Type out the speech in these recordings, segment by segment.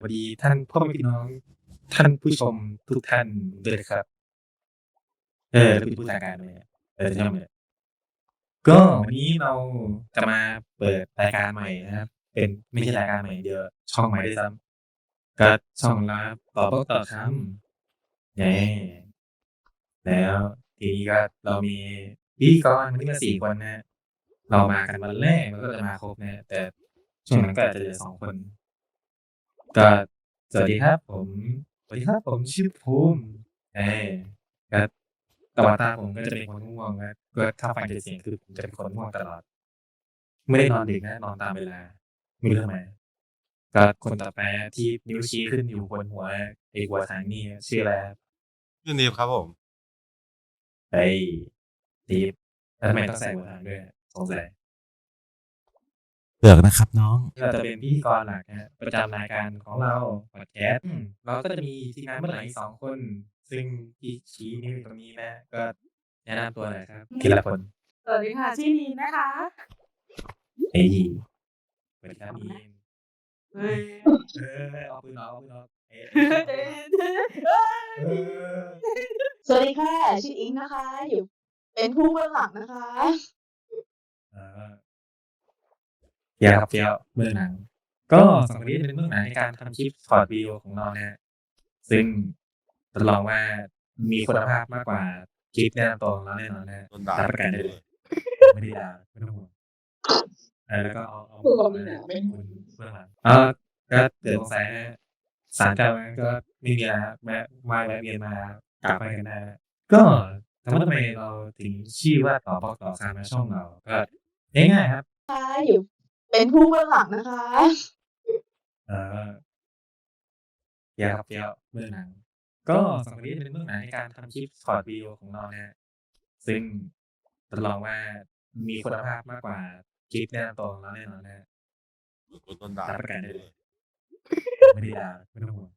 สวัสดีท่านพ่อแม่พี่น้อง ท่านผู้ชมทุกท่านด้วยนะครับ เออแล้วเป็นผู้จัดการเลยเออใช่ไหมก็วันนี้เราจะมาเปิดรายการใหม่นะครับ เป็นไม่ใช่รายการใหม่เดียวช่องใหม่ด้วยซ้ำก็ช่องลับต่อโต๊ะต่อคำเน่แล้วทีนี้ก็เรามีพิธีกรวันนี้มาสี่คนนะเรามากันวันแรกมันก็จะมาครบนะแต่ช่วงนั้นก็อาจจะเหลือสองคน ก็สวัสดีครับ ผมสวัสดีครับ ผมชื่อภูมิเออก็ตวาตาผมก็จะเป็นคนง่วงนะก็ถ้าฟังจากเสียงคือผมจะเป็นคนง่วงตลอด ไม่ได้นอนดึกนะนอนตามเวลาไม่รู้ทำไมก็คนต่อไปที่นิ้วชี้ขึ้นอยู่บนหัวไอ้หัวทางนี่ชื่ออะไรครับชื่อนิฟครับผม ไอ้ตีฟแล้วทำไมต้องใส่หัวทางด้วยสงสัย เลือกนะครับน้อง เราจะเป็นพิธีกรหลักนะฮะประจำรายการของเราพอดแคสต์อืมเราก็จะมีทีมงานเมื่อไหร่อีกสองคน ซึ่งที่ชี้นิ้วอยู่ตรงนี้นะ ก็แนะนำตัวหน่อยครับทีละคนสวัสดีค่ะชื่อนีนะคะ ไอ้ยีสวัสดีครับมีนเฮ้ยเออเอาปืนออกเอาปืนออกเอ้ยเฮ้ยเออสวัสดีค่ะชื่ออิงนะคะ อยู่เป็นผู้เบื้องหลังนะคะ เออ เฟี้ยวครับเฟี้ยวเบื้องหลัง ก็สองคนนี้เป็นเบื้องหลังในการทำคลิปถอดวิดีโอของเรานะฮะซึ่งรับรองว่ามีคุณภาพมากกว่าคลิปแนะนำตัวของเราแน่นอนนะฮะโดนด่ารับประกันได้เลยไม่ได้ด่าไม่ต้องห่วงเออแล้วก็เอาเอาพวกเราไม่ด่าไม่ห่วงคุณเบื้องหลังเออก็เกิดสงสัยนะฮะสารเจ้ามันก็ไม่มีอะไรครับแวะมาแวะเวียนมากลับไปกันได้นะก็ถามว่าทำไมเราถึงชื่อว่าต่อปอกต่อคามาช่องเราก็ง่ายๆครับค่ะอยู่ เป็นผู้เบื้องหลังนะคะ เออเฟี้ยวครับเฟี้ยวเบื้องหลัง ก็สองคนนี้เป็นเบื้องหลังในการทำคลิปถอดวิดีโอของเรานะฮะซึ่งรับรองว่ามีคุณภาพมากกว่าคลิปแนะนำตัวของเราแน่นอนนะฮะโดนด่ารับประกันได้เลยไม่ได้ด่าไม่ต้องห่วง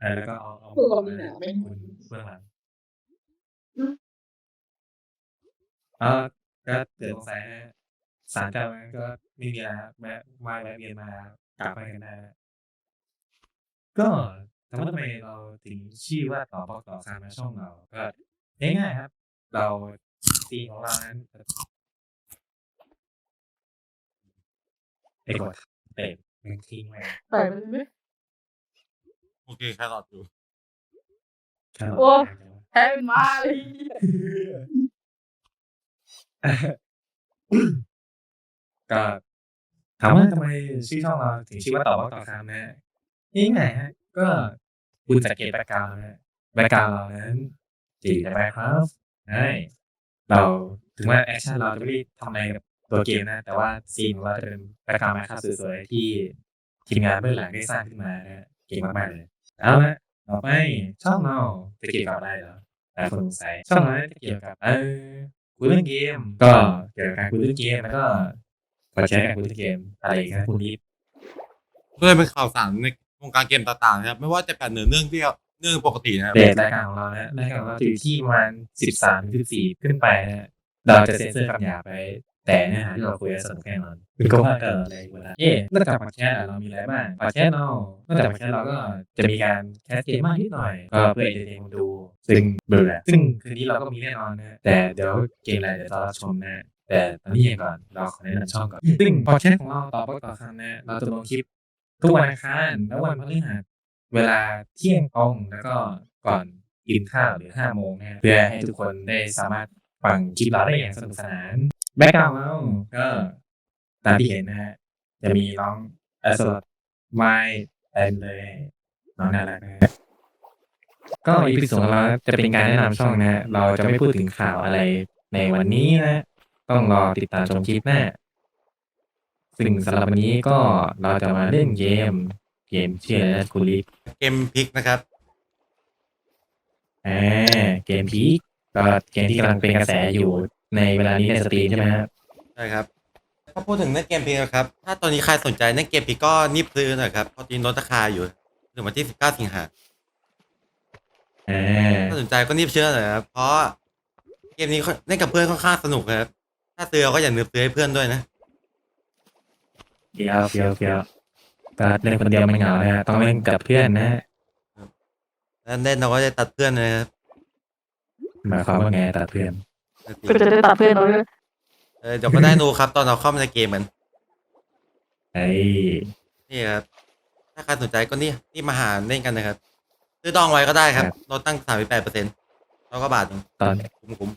เออแล้วก็เอาเอาพวกเราไม่ด่าไม่ห่วงคุณเบื้องหลังเออก็เกิดสงสัยนะฮะ สารเจ้ามันก็ไม่มีอะไรครับแวะมาแวะเวียนมากลับไปกันได้นะก็ถามว่าทำไมเราถึงชื่อว่าต่อปอกต่อคามาช่องเราก็ง่ายๆครับ เราซีนของเรานั้นไอ้กดเตะมันทิ้งไว้ปล่อยมันไหมโอเคแค่รอดอยู่ครับโอ้แพ้เป็นมาเลย ก็ถามว่าทำไมชื่อช่องเราถึงชื่อว่าต่อว่าต่อคำนะนี่ไงฮะ ก็คุณสังเกตแบ็กกราวด์นะแบ็กกราวด์เรานั้นจีแต่แบ็กครับใช่เราถึงว่าแอคชั่นเราจะไม่ได้ทำอะไรกับตัวเกมนะ แต่ว่าซีนของเราจะเป็นแบ็กกราวด์มาครับสวยๆที่ทีมงานเบื้องหลังได้สร้างขึ้นมานะเก่งมากๆเลยเอาละต่อไปช่องเราจะเกี่ยวกับอะไรเหรอหลายคนสงสัยช่องเราจะเกี่ยวกับ เออคุยเรื่องเกม ก็เกี่ยวกับการคุยเรื่องเกมแล้วก็ เปิดใช้การคุยเรื่องเกมอะไรอีกนะคุณนิดเพื่อเป็นข่าวสารในวงการเกมต่างๆนะครับ ไม่ว่าจะเป็นเนื้อเรื่องที่เรื่องปกตินะครับเดทรายการของเรานะรายการของเราจะอยู่ที่ประมาณสิบสามสิบสี่ขึ้นไปนะเราจะเซ็นเซอร์คำหยาบไป แต่เนื้อหาที่เราคุยสนุกแน่นอนคือก็ว่ากันอะไรเวลาเอ๊ะนอกจากพอดแคสต์อะเรามีอะไรบ้างพอดแคสต์เรานอกจากพอดแคสต์เราก็จะมีการแคสเกมมากนิดหน่อยก็เพื่อเอนเตอร์เทนคนดูซึ่งเบื่อซึ่งคืนนี้เราก็มีแน่นอนนะแต่เดี๋ยวเกมอะไรเดี๋ยวเราชมนะ แต่ตอนนี้ยังก่อนเราขอแนะนำช่องก่อนซึ่งพอดแคสต์ของเราต่อไปต่อคำนะเราจะลงคลิปทุกวันอังคารและวันพฤหัสเวลาเที่ยงตรงแล้วก็ก่อนกินข้าวหรือห้าโมงนะเพื่อให้ทุกคนได้สามารถฟังคลิปเราได้อย่างสนุกสนานแบ็กกราวเราก็ตามที่เห็นนะฮะจะมีน้องแอสโซลไมเต็มเลยน้องน่ารักนะฮะก็อีพีส่วนของเราจะเป็นการแนะนำช่องนะฮะเราจะไม่พูดถึงข่าวอะไรในวันนี้นะ ต้องรอติดตามชมคลิปหน้า ซึ่งสำหรับวันนี้ก็เราจะมาเล่นเกม เกมชื่ออะไรนะคุณลิฟเกมพลิกนะครับอ่าเกมพีคก็เกมที่กำลังเป็นกระแสอยู่ในเวลานี้ในสตรีมใช่ไหมครับใช่ครับถ้าพูดถึงเล่นเกมพลิกนะครับ ถ้าตอนนี้ใครสนใจเล่นเกมพลิกก็รีบซื้อหน่อยครับเพราะตอนนี้ลดราคาอยู่ถึงวันที่19สิงหาอ่าถ้าสนใจก็รีบซื้อหน่อยครับเพราะเกมนี้เล่นกับเพื่อนค่อนข้างสนุกครับ ถ้าซื้อก็อย่าลืมซื้อให้เพื่อนด้วยนะเฟียวเฟียวเฟียวก็เล่นคนเดียวมันเหงานะฮะต้องเล่นกับเพื่อนนะฮะแล้วเล่นเราก็จะตัดเพื่อนเลยนะครับหมายความว่าไงตัดเพื่อน ก็จะได้ตัดเพื่อนเราด้วยเออเดี๋ยวก็ได้ดูครับ ตอนเราเข้ามาในเกมมัน ไอ้นี่ครับ ถ้าใครสนใจก็นี่นี่มาหาเล่นกันนะครับ ซื้อดองไว้ก็ได้ครับลดตั้งสามสิบแปดเปอร์เซ็นต์แล้วก็บาทหนึ่งตอน คุ้มคุ้ม